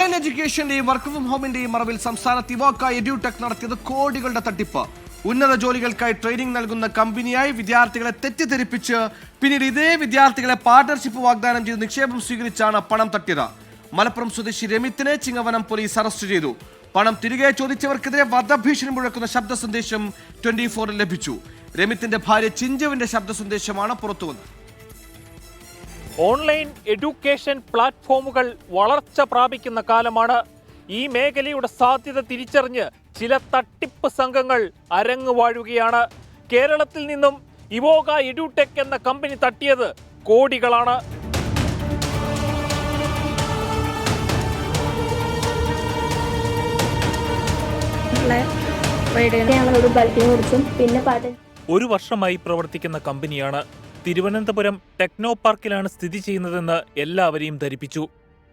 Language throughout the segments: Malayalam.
എഡ്യൂക്കേഷന്റെയും വർക്ക് ഫ്രം ഹോമിന്റെയും മറവിൽ സംസ്ഥാനത്ത് ഇവോക്ക എഡ്യൂടെക് നടത്തിയത് കോടികളുടെ തട്ടിപ്പ്. ഉന്നത ജോലികൾക്കായി ട്രെയിനിങ് നൽകുന്ന കമ്പനിയായി വിദ്യാർത്ഥികളെ തെറ്റിദ്ധരിപ്പിച്ച് പിന്നീട് ഇതേ വിദ്യാർത്ഥികളെ പാർട്ണർഷിപ്പ് വാഗ്ദാനം ചെയ്ത് നിക്ഷേപം സ്വീകരിച്ചാണ് പണം തട്ടിയത്. മലപ്പുറം സ്വദേശി രമിത്തിനെ ചിങ്ങവനം പോലീസ് അറസ്റ്റ് ചെയ്തു. പണം തിരികെ ചോദിച്ചവർക്കെതിരെ വധഭീഷണി മുഴക്കുന്ന ശബ്ദ സന്ദേശം ട്വന്റി ഫോറിൽ ലഭിച്ചു. രമിത്തിന്റെ ഭാര്യ ചിഞ്ചുവിന്റെ ശബ്ദ സന്ദേശമാണ് പുറത്തുവന്നത്. ഓൺലൈൻ എഡ്യൂക്കേഷൻ പ്ലാറ്റ്ഫോമുകൾ വളർച്ച പ്രാപിക്കുന്ന കാലമാണ് ഈ മേഖലയുടെ സാധ്യത തിരിച്ചറിഞ്ഞ് ചില തട്ടിപ്പ് സംഘങ്ങൾ അരങ്ങ് വാഴുകയാണ്. കേരളത്തിൽ നിന്നും ഇവോക എഡ്യൂടെക് എന്ന കമ്പനി തട്ടിയത് കോടികളാണ്. ഒരു വർഷമായി പ്രവർത്തിക്കുന്ന കമ്പനിയാണ് തിരുവനന്തപുരം ടെക്നോ പാർക്കിലാണ് സ്ഥിതി ചെയ്യുന്നതെന്ന് എല്ലാവരെയും ധരിപ്പിച്ചു.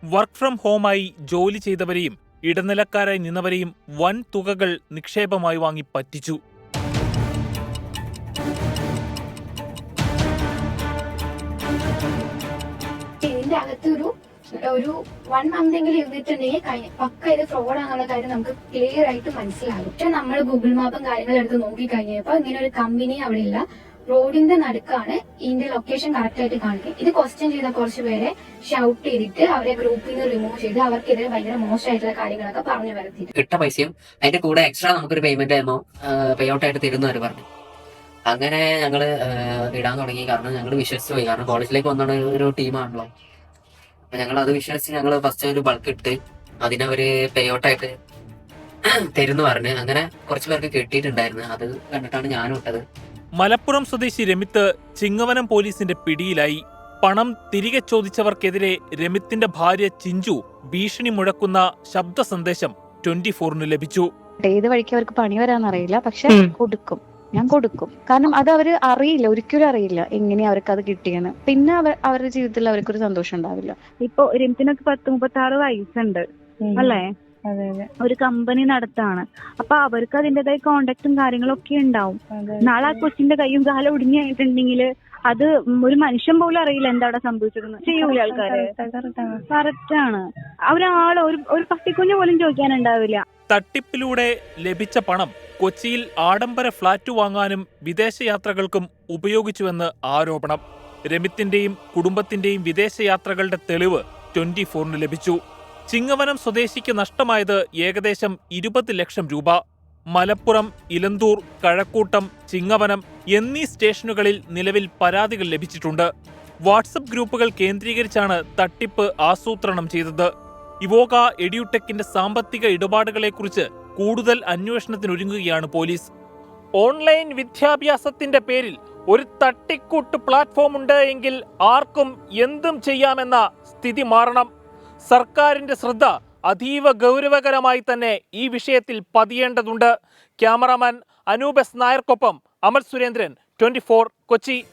വർക്ക് ഫ്രം ഹോമായി ജോലി ചെയ്തവരെയും ഇടനിലക്കാരായി നിന്നവരെയും വൻ തുകകൾ നിക്ഷേപമായി വാങ്ങി പറ്റിച്ചു. ഇതിന്റെ ഒരു വൺ മന്ത് എങ്കിലും ഇരുന്നിട്ടുണ്ടെങ്കിൽ കഴിഞ്ഞ പക്ക ഇത് ഫ്രോഡാന്നുള്ള കാര്യം നമുക്ക് ക്ലിയർ ആയിട്ട് മനസ്സിലാകും. പക്ഷെ നമ്മൾ ഗൂഗിൾ മാപ്പും കാര്യങ്ങളും എടുത്ത് നോക്കി കഴിഞ്ഞപ്പോ ഇങ്ങനെ ഒരു കമ്പനി അവിടെ ഇല്ല. റോഡിന്റെ നടുക്കാണ് ഇതിന്റെ ലൊക്കേഷൻ കറക്റ്റ് ആയിട്ട് കാണിക്കുക. ഇത് ക്വസ്റ്റ്യൻ ചെയ്ത കുറച്ച് പേരെ ഷൗട്ട് ചെയ്തിട്ട് അവരെ ഗ്രൂപ്പിൽ നിന്ന് റിമൂവ് ചെയ്ത് അവർക്കെതിരെ ഭയങ്കര മോശമായിട്ടുള്ള കാര്യങ്ങളൊക്കെ പറഞ്ഞു വരുത്തി. കിട്ട പൈസയും അതിന്റെ കൂടെ എക്സ്ട്രാ നമുക്കൊരു പേയ്മെന്റ് ആയിരുന്നു. പേ ഔട്ട് ആയിട്ട് തരുന്നു അവർ പറഞ്ഞു. അങ്ങനെ ഞങ്ങൾ ആഹ് ഇടാൻ തുടങ്ങി. കാരണം ഞങ്ങൾ വിശ്വസിച്ച് പോയി. കാരണം കോളേജിലേക്ക് വന്ന ഒരു ടീമാണല്ലോ അപ്പൊ ഞങ്ങൾ അത് വിശ്വസിച്ച് ഞങ്ങൾ ഫസ്റ്റ് ഒരു ബൾക്ക് ഇട്ട് അതിനവര് പേ ഔട്ട് ആയിട്ട് തരുന്നു പറഞ്ഞ്. അങ്ങനെ കുറച്ച് പേർക്ക് കിട്ടിയിട്ടുണ്ടായിരുന്നു. അത് കണ്ടിട്ടാണ് ഞാനും ഇട്ടത്. മലപ്പുറം സ്വദേശി രമിത്ത് ചിങ്ങവനം പോലീസിന്റെ പിടിയിലായി. പണം തിരികെ ചോദിച്ചവർക്കെതിരെ രമിത്തിന്റെ ഭാര്യ ചിഞ്ചു ഭീഷണി മുഴക്കുന്ന ശബ്ദ സന്ദേശം ട്വന്റി ഫോറിന് ലഭിച്ചു. ഏത് വഴിക്ക് അവർക്ക് പണി വരാന്നറിയില്ല പക്ഷെ കൊടുക്കും. ഞാൻ കൊടുക്കും. കാരണം അത് അവർ അറിയില്ല ഒരിക്കലും അറിയില്ല എങ്ങനെയാ അവർക്ക് അത് കിട്ടിയെന്ന്. പിന്നെ അവർ അവരുടെ ജീവിതത്തിൽ അവർക്കൊരു സന്തോഷം ഉണ്ടാവില്ല. ഇപ്പൊ രമിത്തിനൊക്കെ പത്ത് മുപ്പത്തി ആറ് വയസ്സുണ്ട് അല്ലേ? ഒരു കമ്പനി നടത്താണ്. അപ്പൊ അവർക്ക് അതിന്റേതായ കോണ്ടാക്ടും കാര്യങ്ങളും ഒക്കെ ഉണ്ടാവും. നാളെ ആ കൊച്ചിന്റെ കൈയും കാലും ഒടിഞ്ഞായിട്ടുണ്ടെങ്കിൽ അത് ഒരു മനുഷ്യൻ പോലും അറിയില്ല എന്താ അവിടെ സംഭവിച്ചതെന്ന്. ചെയ്യൂല ആൾക്കാര്. കറക്റ്റ് ആണ്. ഒരാൾ ഒരു ഒരു പട്ടിക്കുഞ്ഞു പോലും ചോദിക്കാനുണ്ടാവില്ല. തട്ടിപ്പിലൂടെ ലഭിച്ച പണം കൊച്ചിയിൽ ആഡംബര ഫ്ളാറ്റ് വാങ്ങാനും വിദേശയാത്രകൾക്കും ഉപയോഗിച്ചുവെന്ന് ആരോപണം. രമിത്തിന്റെയും കുടുംബത്തിന്റെയും വിദേശയാത്രകളുടെ തെളിവ് ട്വന്റി ഫോറിന് ലഭിച്ചു. ചിങ്ങവനം സ്വദേശിക്ക് നഷ്ടമായത് ഏകദേശം ഇരുപത് ലക്ഷം രൂപ. മലപ്പുറം ഇലന്തൂർ കഴക്കൂട്ടം ചിങ്ങവനം എന്നീ സ്റ്റേഷനുകളിൽ നിലവിൽ പരാതികൾ ലഭിച്ചിട്ടുണ്ട്. വാട്സപ്പ് ഗ്രൂപ്പുകൾ കേന്ദ്രീകരിച്ചാണ് തട്ടിപ്പ് ആസൂത്രണം ചെയ്തത്. ഇവോക എഡ്യൂടെക്കിന്റെ സാമ്പത്തിക ഇടപാടുകളെക്കുറിച്ച് കൂടുതൽ അന്വേഷണത്തിനൊരുങ്ങുകയാണ് പോലീസ്. ഓൺലൈൻ വിദ്യാഭ്യാസത്തിന്റെ പേരിൽ ഒരു തട്ടിക്കൂട്ട് പ്ലാറ്റ്ഫോം ഉണ്ട് എങ്കിൽ ആർക്കും എന്തും ചെയ്യാമെന്ന സ്ഥിതി മാറണം. സർക്കാരിന്റെ ശ്രദ്ധ അതീവ ഗൗരവകരമായി തന്നെ ഈ വിഷയത്തിൽ പതിയേണ്ടതുണ്ട്. ക്യാമറാമാൻ അനൂപ് എസ് നായർക്കൊപ്പം അമൽ സുരേന്ദ്രൻ ട്വന്റി കൊച്ചി.